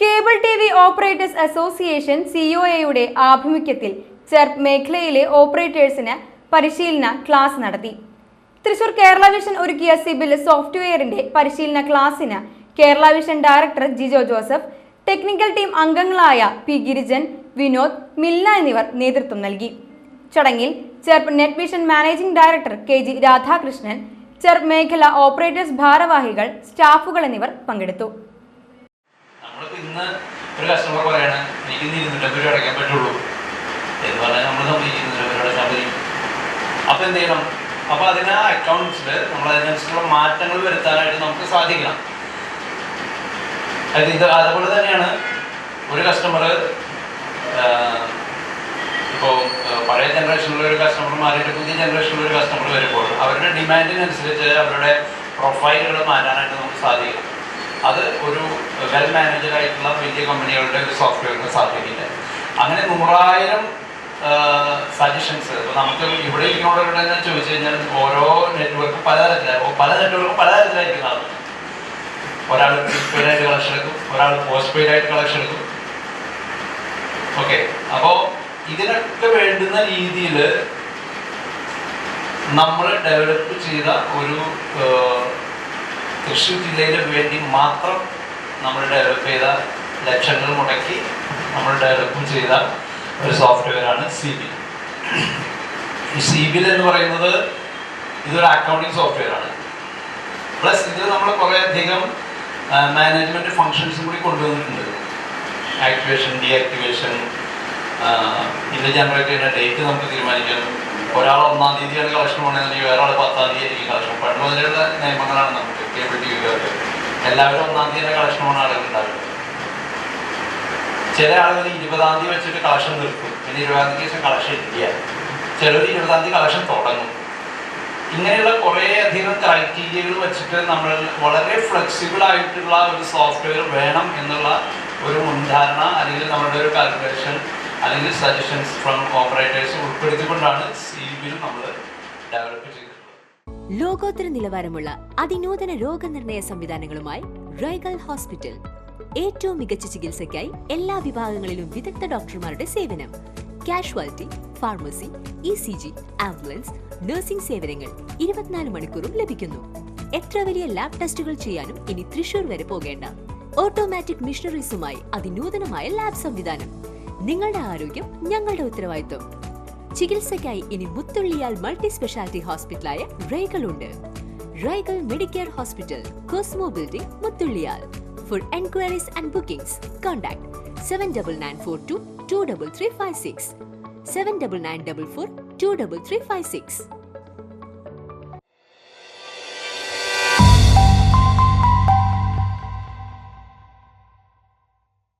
Cable T V operators association C O എയുടെ ആഭിമുഖ്യത്തിൽ ചെർപ്പ് മേഖലയിലെ ഓപ്പറേറ്റേഴ്സിന് പരിശീലന ക്ലാസ് നടത്തി. തൃശൂർ കേരള വിഷൻ ഒരുക്കിയ സിബിൽ സോഫ്റ്റ്വെയറിന്റെ പരിശീലന ക്ലാസ്സിന് Kerala vision director Jijo Joseph technical team അംഗങ്ങളായ പി ഗിരിജൻ വിനോദ് മില്ല എന്നിവർ നേതൃത്വം നൽകി. ചടങ്ങിൽ Cherpu net vision managing director K G Radhakrishnan Cherpu മേഖല ഓപ്പറേറ്റേഴ്സ് ഭാരവാഹികൾ സ്റ്റാഫുകൾ എന്നിവർ പങ്കെടുത്തു. ഇന്ന് ഒരു കസ്റ്റമർ പറയണ എനിക്ക് ഇന്ന് ഇരുന്നൂറ്റമ്പത് രൂപ അടയ്ക്കാൻ പറ്റുള്ളൂ എന്ന് പറഞ്ഞാൽ നമ്മൾ സമ്മതിക്കുന്നില്ല ഒരു അടച്ചാൽ മതി അപ്പൊ എന്ത് ചെയ്യണം? അപ്പൊ അതിന് ആ അക്കൗണ്ട്സിൽ നമ്മൾ അതിനനുസരിച്ചുള്ള മാറ്റങ്ങൾ വരുത്താനായിട്ട് നമുക്ക് സാധിക്കണം. അതായത് ഇത് അതുപോലെ തന്നെയാണ് ഒരു കസ്റ്റമർ ഇപ്പോൾ പഴയ ജനറേഷനിലുള്ള ഒരു കസ്റ്റമർ മാറിയിട്ട് പുതിയ ജനറേഷനിലുള്ള ഒരു കസ്റ്റമർ വരുമ്പോൾ അവരുടെ ഡിമാൻഡിനനുസരിച്ച് അവരുടെ പ്രൊഫൈലുകൾ മാറ്റാനായിട്ട് നമുക്ക് സാധിക്കും. അത് ഒരു വെൽ മാനേജഡ് ആയിട്ടുള്ള വലിയ കമ്പനികളുടെ ഒരു സോഫ്റ്റ്വെയറിന് സാധിക്കില്ല. അങ്ങനെ നൂറായിരം സജഷൻസ് ഇപ്പോൾ നമുക്ക് ഇവിടെ ഇരിക്കുന്നവരോട് തന്നെ ചോദിച്ചു കഴിഞ്ഞാൽ ഓരോ നെറ്റ്വർക്ക് പലതരത്തിലായി പല നെറ്റ്വർക്കും പലതരത്തിലായിരിക്കും നടക്കുന്നത്. ഒരാൾ പ്രീപെയ്ഡ് ആയിട്ട് കളക്ഷൻ എടുക്കും ഒരാൾ പോസ്റ്റ് പെയ്ഡ് ആയിട്ട് കളക്ഷൻ എടുക്കും. ഓക്കെ അപ്പോൾ ഇതിനൊക്കെ വേണ്ടുന്ന രീതിയിൽ നമ്മൾ ഡെവലപ്പ് ചെയ്ത ഒരു തൃശ്ശൂർ ജില്ലയിന് വേണ്ടി മാത്രം നമ്മൾ ഡെവലപ്പ് ചെയ്ത ലക്ഷങ്ങൾ മുടക്കി നമ്മൾ ഡെവലപ്പ് ചെയ്ത ഒരു സോഫ്റ്റ്വെയറാണ് സി ബിൽ ഈ സി ബിൽ എന്ന് പറയുന്നത് ഇതൊരു അക്കൗണ്ടിങ് സോഫ്റ്റ്വെയറാണ് പ്ലസ് ഇതിൽ നമ്മൾ കുറേ അധികം മാനേജ്മെന്റ് ഫങ്ഷൻസും കൂടി കൊണ്ടുവന്നിട്ടുണ്ട്. ആക്ടിവേഷൻ ഡീആക്ടിവേഷൻ ഇത് ജനറേറ്റ് ചെയ്യുന്ന ഡേറ്റ് നമുക്ക് തീരുമാനിക്കാം. ഒരാൾ ഒന്നാം തീയതിയാണ് കളക്ഷൻ പോകണമെന്നുണ്ടെങ്കിൽ വേറെ ആൾ പത്താം തീയതി കളക്ഷൻ. പണ്ട് മുതലുള്ള നിയമങ്ങളാണ് നമുക്ക് കേബിൾ ടി എല്ലാവരും ഒന്നാം തീയതി കളക്ഷൻ പോകുന്ന ആളുകൾ ഉണ്ടാവില്ല. ചില ആളുകൾ ഇരുപതാം തീയതി വെച്ചിട്ട് കളക്ഷൻ നിർത്തും. പിന്നെ ഇരുപതാം തീയതി ശേഷം കളക്ഷൻ ഇല്ല. ചിലർ ഇരുപതാം തീയതി കളക്ഷൻ തുടങ്ങും. ഇങ്ങനെയുള്ള കുറേ അധികം ക്രൈറ്റീരിയകൾ വെച്ചിട്ട് നമ്മൾ വളരെ ഫ്ലെക്സിബിൾ ആയിട്ടുള്ള ഒരു സോഫ്റ്റ്വെയർ വേണം എന്നുള്ള ഒരു മുൻധാരണ അല്ലെങ്കിൽ നമ്മുടെ ഒരു കാൽക്കുലേഷൻ അല്ലെങ്കിൽ സജഷൻസ് ഫ്രം ഓപ്പറേറ്റേഴ്സ് ഉൾപ്പെടുത്തിക്കൊണ്ടാണ് സി നമ്മൾ ഡെവലപ്പ് ചെയ്തത് ലോകോത്തര നിലവാരമുള്ള അതിനൂതന രോഗനിർണയ സംവിധാനങ്ങളുമായി റൈഗൽ ഹോസ്പിറ്റൽ ഏറ്റവും മികച്ച ചികിത്സയ്ക്കായി എല്ലാ വിഭാഗങ്ങളിലും വിദഗ്ധ ഡോക്ടർമാരുടെ സേവനം. Casualty pharmacy E C G ambulance nursing സേവനങ്ങൾ ഇരുപത്തിനാല് മണിക്കൂറും ലഭിക്കുന്നു. എത്ര വലിയ ലാബ് ടെസ്റ്റുകൾ ചെയ്യാനും ഇനി തൃശൂർ വരെ പോകേണ്ട. ഓട്ടോമാറ്റിക് മിഷണറീസുമായി അതിനൂതനമായ ലാബ് സംവിധാനം. നിങ്ങളുടെ ആരോഗ്യം ഞങ്ങളുടെ ഉത്തരവാദിത്വം. ചികിത്സയ്ക്കായി ഇനി മുത്തുള്ളിയാൽ മൾട്ടി സ്പെഷ്യാലിറ്റി ഹോസ്പിറ്റലായ റൈഗൽ ഉണ്ട് Raigal medicare hospital cosmo building മുത്തുള്ളിയാൽ. For enquiries and bookings contact seven double nine four two two double three five six seven double nine double four two double three five six